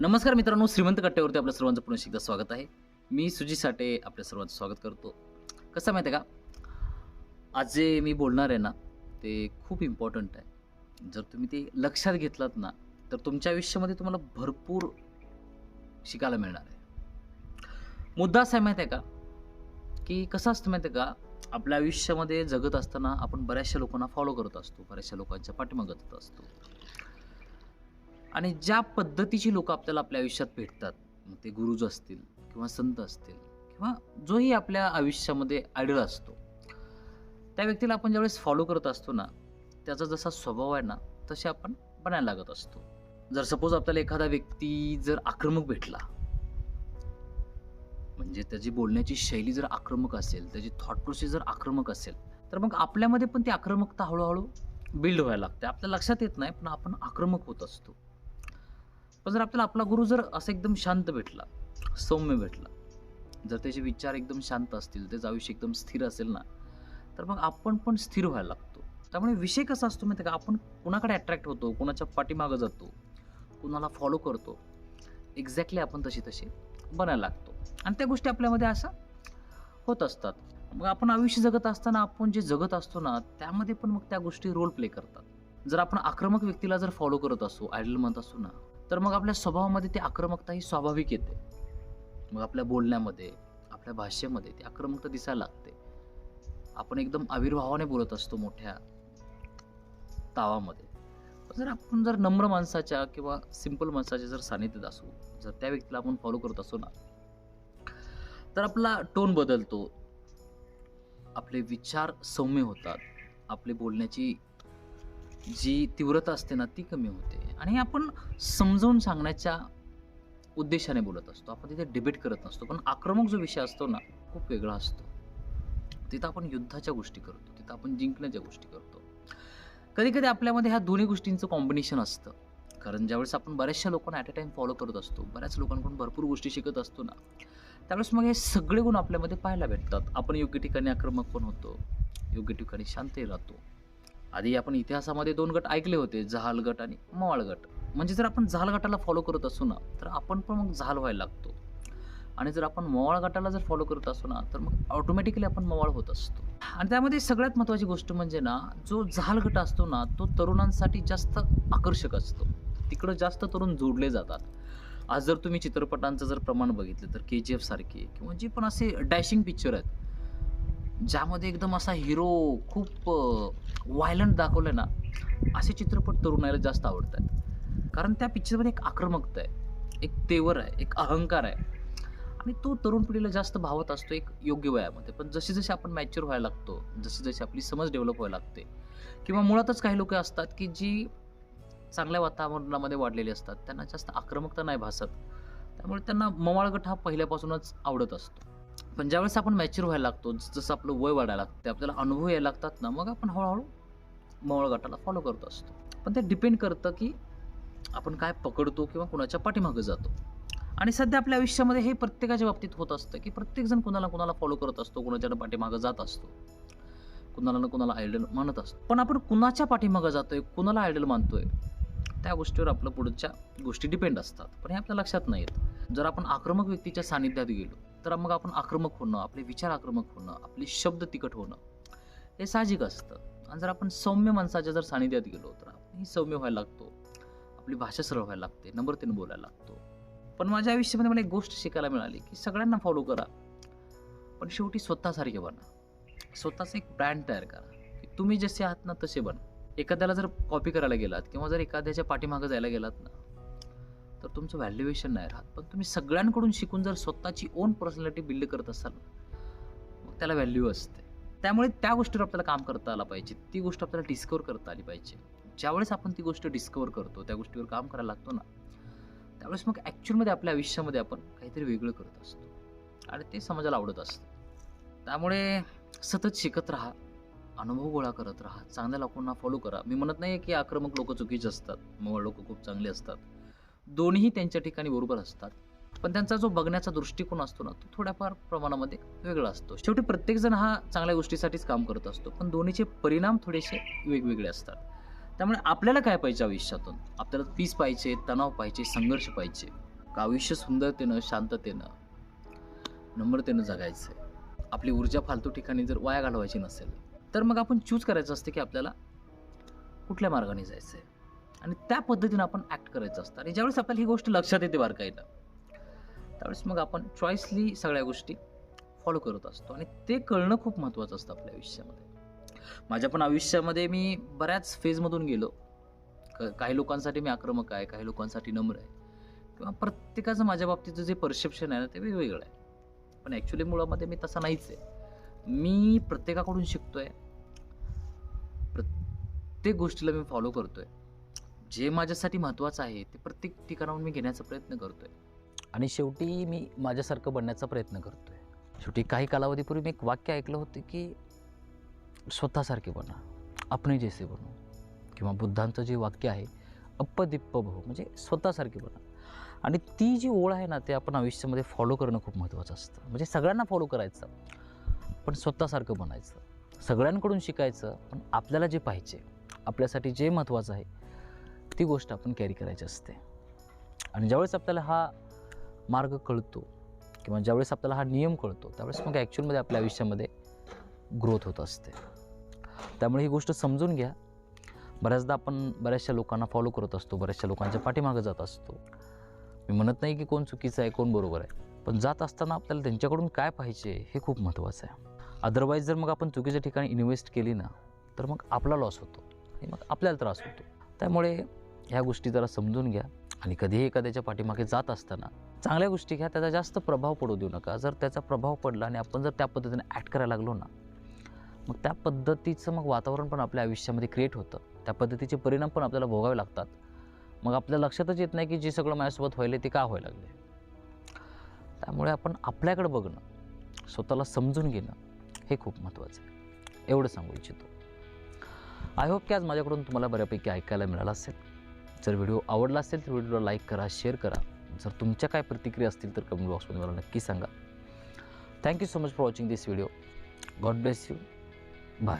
नमस्कार मित्रांनो श्रीमंत कट्ट्यावरती आपल्या सर्वांचं पुन्हा एकदा स्वागत आहे. मी सुजी साठे आपल्या सर्वांचं स्वागत करतो. कसं माहिती आहे का? आज जे मी बोलणार आहे ना ते खूप इम्पॉर्टंट आहे. जर तुम्ही ते लक्षात घेतलात ना तर तुमच्या आयुष्यामध्ये तुम्हाला भरपूर शिकायला मिळणार आहे. मुद्दा असा आहे माहिती आहे का? की कसं असतं माहिती आहे का? आपल्या आयुष्यामध्ये जगत असताना आपण बऱ्याचशा लोकांना फॉलो करत असतो बऱ्याचशा लोकांच्या पाठीमागत जात असतो. आणि ज्या पद्धतीची लोक आपल्याला आपल्या आयुष्यात भेटतात मग ते गुरुज असतील किंवा संत असतील किंवा जोही आपल्या आयुष्यामध्ये आयडल असतो. त्या व्यक्तीला आपण ज्यावेळेस फॉलो करत असतो ना त्याचा जसा स्वभाव आहे ना तसे आपण बनायला लागत असतो. जर सपोज आपल्याला एखादा व्यक्ती जर आक्रमक भेटला म्हणजे त्याची बोलण्याची शैली जर आक्रमक असेल त्याची थॉट प्रोसेस जर आक्रमक असेल तर मग आपल्यामध्ये पण ती आक्रमकता हळूहळू बिल्ड व्हायला लागते. आपल्या लक्षात येत नाही पण आपण आक्रमक होत असतो. पण जर आपल्याला आपला गुरु जर असं एकदम शांत भेटला सौम्य भेटला जर त्याचे विचार एकदम शांत असतील त्याचं आयुष्य एकदम स्थिर असेल ना तर मग आपण पण स्थिर व्हायला लागतो. त्यामुळे विषय कसा असतो माहिती आहे का? आपण कुणाकडे अट्रॅक्ट होतो कुणाच्या पाठीमागं जातो कुणाला फॉलो करतो एक्झॅक्टली आपण तशी तशी बनायला लागतो. आणि त्या गोष्टी आपल्यामध्ये अशा होत असतात. मग आपण आयुष्य जगत असताना आपण जे जगत असतो ना त्यामध्ये पण मग त्या गोष्टी रोल प्ले करतात. जर आपण आक्रमक व्यक्तीला जर फॉलो करत असू आयडल म्हणत असू ना तर मग आपल्या स्वभावामध्ये ती आक्रमकता ही स्वाभाविक येते. मग आपल्या बोलण्यामध्ये आपल्या भाषेमध्ये ती आक्रमकता दिसायला लागते. आपण एकदम आविर्भावाने बोलत असतो मोठ्या तावामध्ये. जर आपण जर नम्र माणसाच्या किंवा सिंपल माणसाच्या जर सानिध्यात असू जर त्या व्यक्तीला आपण फॉलो करत असू ना तर आपला टोन बदलतो. आपले विचार सौम्य होतात. आपली बोलण्याची जी तीव्रता असते ना ती कमी होते. आणि आपण समजावून सांगण्याच्या उद्देशाने बोलत असतो. आपण तिथे डिबेट करत नसतो. पण आक्रमक जो विषय असतो ना खूप वेगळा असतो. तिथं आपण युद्धाच्या गोष्टी करतो. तिथं आपण जिंकण्याच्या गोष्टी करतो. कधी कधी आपल्यामध्ये ह्या दोन्ही गोष्टींचं कॉम्बिनेशन असतं. कारण ज्यावेळेस आपण बऱ्याचशा लोकांना ॲट अ टाइम फॉलो करत असतो बऱ्याच लोकांकडून भरपूर गोष्टी शिकत असतो ना त्यावेळेस मग हे सगळे गुण आपल्यामध्ये पाहायला भेटतात. आपण योग्य ठिकाणी आक्रमक पण होतो योग्य ठिकाणी शांतही राहतो. आधी आपण इतिहासामध्ये दोन गट ऐकले होते जहाल गट आणि मवाळ गट. म्हणजे जर आपण जहाल गटाला फॉलो करत असू ना तर आपण पण मग जहाल व्हायला लागतो. आणि जर आपण मवाळ गटाला जर फॉलो करत असू ना तर मग ऑटोमॅटिकली आपण मवाळ होत असतो. आणि त्यामध्ये सगळ्यात महत्त्वाची गोष्ट म्हणजे ना जो जहाल गट असतो ना तो तरुणांसाठी जास्त आकर्षक असतो. तिकडं जास्त तरुण जोडले जातात. आज जर तुम्ही चित्रपटांचं जर प्रमाण बघितलं तर के जी एफ सारखे किंवा जे पण असे डॅशिंग पिक्चर आहेत ज्यामध्ये एकदम असा हिरो खूप व्हायलंट दाखवलं ना असे चित्रपट तरुणाला जास्त आवडतात. कारण त्या पिक्चरमध्ये एक आक्रमकता आहे एक तेवर आहे एक अहंकार आहे. आणि तो तरुण पिढीला जास्त भावत असतो एक योग्य वयामध्ये. पण जशी जशी आपण मॅच्युअर व्हायला लागतो जशी जशी आपली समज डेव्हलप व्हायला लागते किंवा मुळातच काही लोक असतात की जी चांगल्या वातावरणामध्ये वाढलेली असतात त्यांना जास्त आक्रमकता नाही भासत. त्यामुळे त्यांना मवाळगट हा पहिल्यापासूनच आवडत असतो. पण ज्यावेळेस आपण मॅच्युअर व्हायला लागतो जसं आपलं वय वाढायला लागतं आपल्याला अनुभव यायला लागतात ना मग आपण हळूहळू मवळ गटाला फॉलो करत असतो. पण ते डिपेंड करतं की आपण काय पकडतो किंवा कुणाच्या पाठीमागं जातो. आणि सध्या आपल्या आयुष्यामध्ये हे प्रत्येकाच्या बाबतीत होत असतं की प्रत्येकजण कुणाला कुणाला फॉलो करत असतो कुणाच्या पाठीमागं जात असतो कुणाला ना कुणाला आयडल मानत असतो. पण आपण कुणाच्या पाठीमागं जातोय कुणाला आयडल मानतोय त्या गोष्टीवर आपलं पुढच्या गोष्टी डिपेंड असतात. पण हे आपल्या लक्षात नाही येत जर आपण आक्रमक व्यक्तीच्या सानिध्यात गेलो तर मग आपण आक्रमक होणं आपले विचार आक्रमक होणं आपले शब्द तिकट होणं हे साहजिक असतं. आणि जर आपण सौम्य माणसाच्या जर सानिध्यात गेलो तर आपणही सौम्य व्हायला लागतो. आपली भाषा सरळ व्हायला लागते नम्रतेने बोलायला लागतो. पण माझ्या आयुष्यामध्ये मला एक गोष्ट शिकायला मिळाली की सगळ्यांना फॉलो करा पण शेवटी स्वतःसारखे बना. स्वतःचा एक ब्रँड तयार करा की तुम्ही जसे आहात ना तसे बना. एखाद्याला जर कॉपी करायला गेलात किंवा जर एखाद्याच्या पाठीमागं जायला गेलात ना तर तुमचं व्हॅल्युएशन नाही राहत. पण तुम्ही सगळ्यांकडून शिकून जर स्वतःची ओन पर्सनॅलिटी बिल्ड करत असाल मग त्याला व्हॅल्यू असते. त्यामुळे त्या गोष्टीवर आपल्याला काम करता आलं पाहिजे. ती गोष्ट आपल्याला डिस्कवर करता आली पाहिजे. ज्यावेळेस आपण ती गोष्ट डिस्कवर करतो त्या गोष्टीवर काम करायला लागतो ना त्यावेळेस मग ॲक्च्युअलमध्ये आपल्या आयुष्यामध्ये आपण काहीतरी वेगळं करत असतो. आणि ते समाजाला आवडत असतं. त्यामुळे सतत शिकत राहा अनुभव गोळा करत राहा चांगल्या लोकांना फॉलो करा. मी म्हणत नाही की आक्रमक लोक चुकीचे असतात. मग लोक खूप चांगले असतात. दोन्हीही त्यांच्या ठिकाणी बरोबर असतात. पण त्यांचा जो बघण्याचा दृष्टिकोन असतो ना तो थोड्याफार प्रमाणामध्ये वेगळा असतो. शेवटी प्रत्येकजण हा चांगल्या गोष्टीसाठीच काम करत असतो पण दोन्हीचे परिणाम थोडेसे वेगवेगळे असतात. त्यामुळे आपल्याला काय पाहिजे आयुष्यातून? आपल्याला पीस पाहिजे तणाव पाहिजे संघर्ष पाहिजे. का आयुष्य सुंदरतेनं शांततेनं नम्रतेनं जगायचं आहे आपली ऊर्जा फालतू ठिकाणी जर वाया घालवायची नसेल तर मग आपण चूज करायचं असते की आपल्याला कुठल्या मार्गाने जायचं आहे आणि त्या पद्धतीनं आपण ॲक्ट करायचं असतं. आणि ज्यावेळेस आपल्याला ही गोष्ट लक्षात येते बारकाईनं त्यावेळेस मग आपण चॉईसली सगळ्या गोष्टी फॉलो करत असतो. आणि ते कळणं खूप महत्त्वाचं असतं आपल्या आयुष्यामध्ये. माझ्या पण आयुष्यामध्ये मी बऱ्याच फेजमधून गेलो. क- काही लोकांसाठी मी आक्रमक आहे काही लोकांसाठी नम्र आहे. किंवा प्रत्येकाचं माझ्या बाबतीचं जे परसेप्शन आहे ना ते वेगवेगळं आहे. पण ॲक्च्युली मुळामध्ये मी तसा नाहीच आहे. मी प्रत्येकाकडून शिकतो आहे प्रत्येक गोष्टीला मी फॉलो करतो आहे जे माझ्यासाठी महत्त्वाचं आहे ते प्रत्येक ठिकाणाहून मी घेण्याचा प्रयत्न करतो आहे आणि शेवटी मी माझ्यासारखं बनण्याचा प्रयत्न करतो आहे शेवटी काही कालावधीपूर्वी मी एक वाक्य ऐकलं होतं की स्वतःसारखे बना आपण जैसे बनू. किंवा बुद्धांचं जे वाक्य आहे अप्पदिप्प भाऊ म्हणजे स्वतःसारखे बना. आणि ती जी ओळ आहे ना ते आपण आयुष्यामध्ये फॉलो करणं खूप महत्त्वाचं असतं. म्हणजे सगळ्यांना फॉलो करायचं पण स्वतःसारखं बनायचं. सगळ्यांकडून शिकायचं पण आपल्याला जे पाहिजे आपल्यासाठी जे महत्त्वाचं आहे ती गोष्ट आपण कॅरी करायची असते. आणि ज्यावेळेस आपल्याला हा मार्ग कळतो किंवा ज्यावेळेस आपल्याला हा नियम कळतो त्यावेळेस मग ॲक्च्युअलमध्ये आपल्या आयुष्यामध्ये ग्रोथ होत असते. त्यामुळे ही गोष्ट समजून घ्या. बऱ्याचदा आपण बऱ्याचशा लोकांना फॉलो करत असतो बऱ्याचशा लोकांच्या पाठीमागं जात असतो. मी म्हणत नाही की कोण चुकीचं आहे कोण बरोबर आहे. पण जात असताना आपल्याला त्यांच्याकडून काय पाहिजे हे खूप महत्त्वाचं आहे. अदरवाईज जर मग आपण चुकीच्या ठिकाणी इन्व्हेस्ट केली ना तर मग आपला लॉस होतो आणि मग आपल्याला त्रास होतो. त्यामुळे ह्या गोष्टी जरा समजून घ्या. आणि कधीही एखाद्याच्या पाठीमागे जात असताना चांगल्या गोष्टी घ्या त्याचा जास्त प्रभाव पडू देऊ नका. जर त्याचा प्रभाव पडला आणि आपण जर त्या पद्धतीने ॲक्ट करायला लागलो ना मग त्या पद्धतीचं मग वातावरण पण आपल्या आयुष्यामध्ये क्रिएट होतं. त्या पद्धतीचे परिणाम पण आपल्याला भोगावे लागतात. मग आपल्या लक्षातच येत नाही की जे सगळं माझ्यासोबत व्हायला ते का व्हायला लागले त्यामुळे आपण आपल्याकडे बघणं स्वतःला समजून घेणं हे खूप महत्त्वाचं आहे. एवढं सांगू इच्छितो. आय होप की आज माझ्याकडून तुम्हाला बऱ्यापैकी ऐकायला मिळालं असेल. जर व्हिडिओ आवडला असेल तर व्हिडिओला लाईक करा शेअर करा. जर तुमच्या काय प्रतिक्रिया असतील तर कमेंट बॉक्समध्ये मला नक्की सांगा. Thank you so much for watching this video God bless you bye